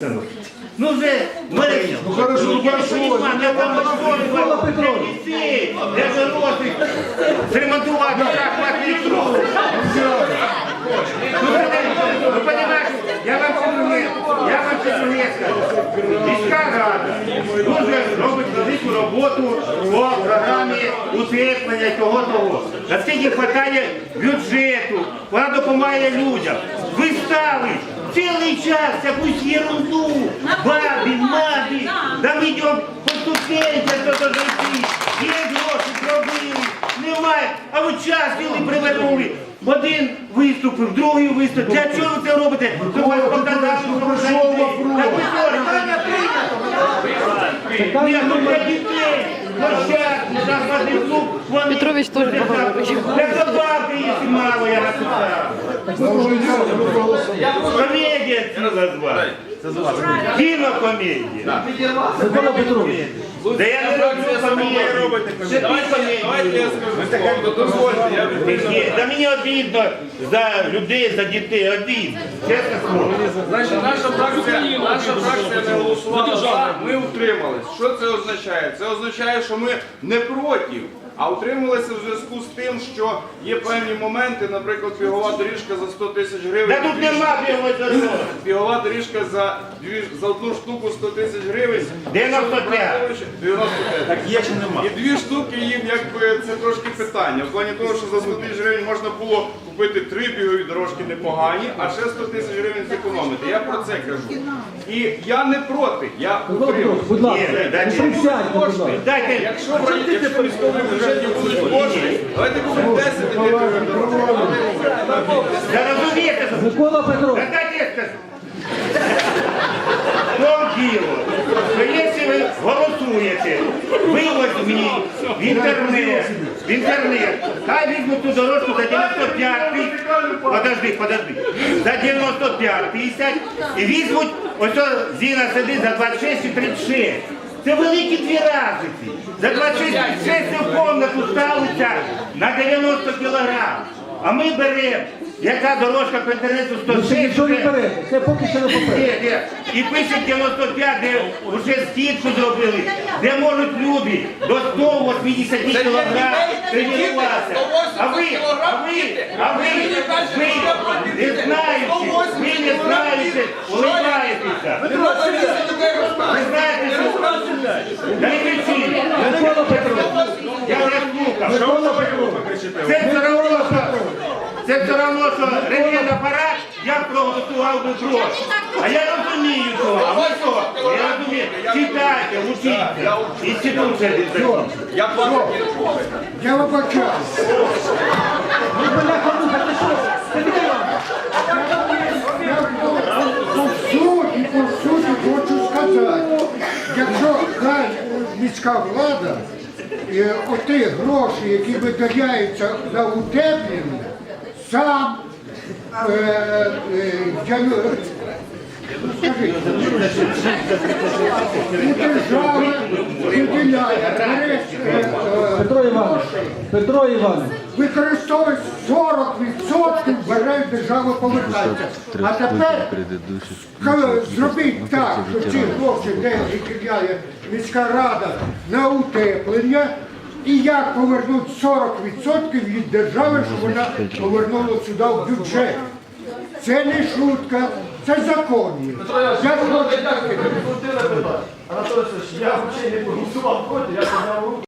Ну вже мене Ну, хорошо, ну, я хорошо. я там Петрович. для дітей, для дорослих, зремонтувати шахматний круг. Ну, ви розумієте, я вам скажу, я вам скажу несколько. Міська рада дуже робить велику роботу по програмі утеплення того того. Наскільки вистачає бюджету, вона допомагає людям. Ви стали цілий час якусь ерунду, бабі, мабі, да. ми йдемо хто то зайти, є гроші зробили, немає, а ви час цілий привернули. Один виступив, другий виступив. Для чого ви це робите? Щоб вас показали, що ви. Так ви що, ні, ну для дітей, площадку, захватний клуб, вони... Петрович теж поговорив. Як забавки, якщо мало, я написав. Комедія Кінокомедія. Микола Петрович, Да я не роблю. Дозвольте, я Ні, Да мені обідно за людей, за дітей, обідно. Чесно слово. Значить, наша фракція, наша фракція не голосувала за, ми утримались. Що це означає? Це означає, що ми не проти, а утрималися в зв'язку з тим, що є певні моменти, наприклад, бігова доріжка за 100 тисяч гривень. Да тут нема дорога. Бігова доріжка за, дві, за одну штуку 100 тисяч гривень. 95. 95. Так є чи нема? І дві штуки їм якби це трошки питання. В плані того, що за 100 тисяч гривень можна було купити три бігові дорожки непогані, а ще 100 тисяч гривень зекономити. Я про це кажу. І я не проти, я Микола будь ласка, Ні, дайте. присядьте, будь ласка. Дайте, Якщо в районі- якщо в міському бюджеті будуть кошти, давайте купимо 10 бігових дорожок. да розумієте, Микола Петрович, Да дайте я скажу. В том дело, что если вы голосуете, вы возьмите в интернет, в интернет, хай візьмуть ту дорожку за 95 тисяч, подожди, подожди, за 95 тисяч і візьмуть, ось Зіна сидить за 26 і 36. Це великі дві разниці. За 26 і 36 в комнату ставиться на 90 кілограм. А ми беремо, яка дорожка по інтернету ви ще 106, нічого не берете, це поки що не попередньо. ні, ні. І пише 95, де вже стільки зробили, де можуть люди до 180 кілограм тренуватися. А ви, а ви, а ви, ви не знаєте, ви не знаєте, улыбаєтеся. Ви знаєте, що... Да не кричіть. Петрович, Я не слухав. Петрович, Це одно, що... Це все одно, що апарат, я проголосував би гроші. А я розумію того. А ви що? Я розумію. Читайте, учіться. Інституція дитина. Я платить. Я вибачаю. ви бляха муха, ти що? По суті, по суті хочу сказати, якщо хай міська влада, е, оті гроші, які виділяються на утеплення, сам е, е, я, ну, держави виділяє, е, е, Петро Іванович, Петро Іванович, використовує 40% бере держава повертається. А тепер ка- зробіть так, що ці гроші, де виділяє міська рада на утеплення, і як повернуть 40% від держави, щоб вона повернула сюди в бюджет. Це не шутка, це законні. Я хочу так. Анатолій Васильович, я взагалі не голосував проти, я підняв руку.